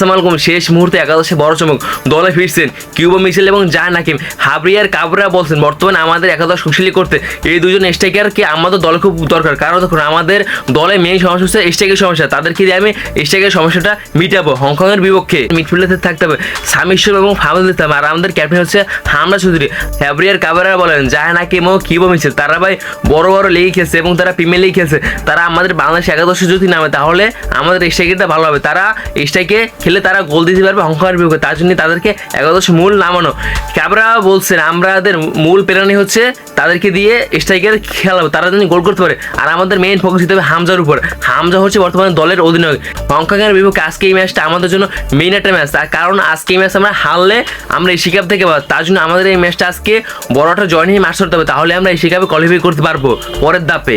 আসসালামু শেষ মুহূর্তে একাদশে বড় চমক। দলে ফিরছেন কিউবা মিশেল এবং জাহ নাকিম হাবরিয়ার কাবরা বলছেন, বর্তমানে আমাদের একাদশ শক্তিশালী করতে এই দুজন স্ট্রাইকারকে আমাদের দলে খুব দরকার। কারণ দেখুন, আমাদের দলে মেইন সমস্যা হচ্ছে স্ট্রাইকের সমস্যা। তাদেরকে দিয়ে আমি স্ট্রাইকের সমস্যাটা মিটাবো, হংকংয়ের বিপক্ষে। মিডফিল্ডে থাকতে হবে সামিশ্বর এবং ফাহাদ দিতে হবে। আর আমাদের ক্যাপ্টেন হচ্ছে হামরা চৌধুরী। হ্যাবরিয়ার কাবরা বলেন জাহ নাকিম ও কিউবা মিশেল, তারা ভাই বড় বড় লিগে খেলছে এবং তারা প্রিমিয়ার লিগ খেলছে। তারা আমাদের বাংলাদেশ একাদশে যদি নামে, তাহলে আমাদের স্ট্রাইকারটা ভালো হবে। তারা স্ট্রাইকে খেলে তারা গোল দিতে পারবে হংকংয়ের বিপক্ষে তার জন্য তাদেরকে একাদশ মূল নামানো। ক্যাবরা বলছেন আমাদের মূল প্রেরণী হচ্ছে তাদেরকে দিয়ে স্ট্রাইকার খেলাবো তারা যেন গোল করতে পারে। আর আমাদের মেইন ফোকাস দিতে হবে হামজার উপর। হামজা হচ্ছে বর্তমানে দলের অধিনায়ক। হংকংয়ের বিপক্ষে আজকে এই ম্যাচটা আমাদের জন্য মেইন একটা ম্যাচ তার কারণ আজকে এই ম্যাচ আমরা হারলে আমরা এশিয়া কাপ থেকে পাবো তার জন্য আমাদের এই ম্যাচটা আজকে বড় একটা জয় নিয়ে ম্যাচ করতে হবে। তাহলে আমরা এশিয়া কাপে কোয়ালিফাই করতে পারব। পরের ধাপে।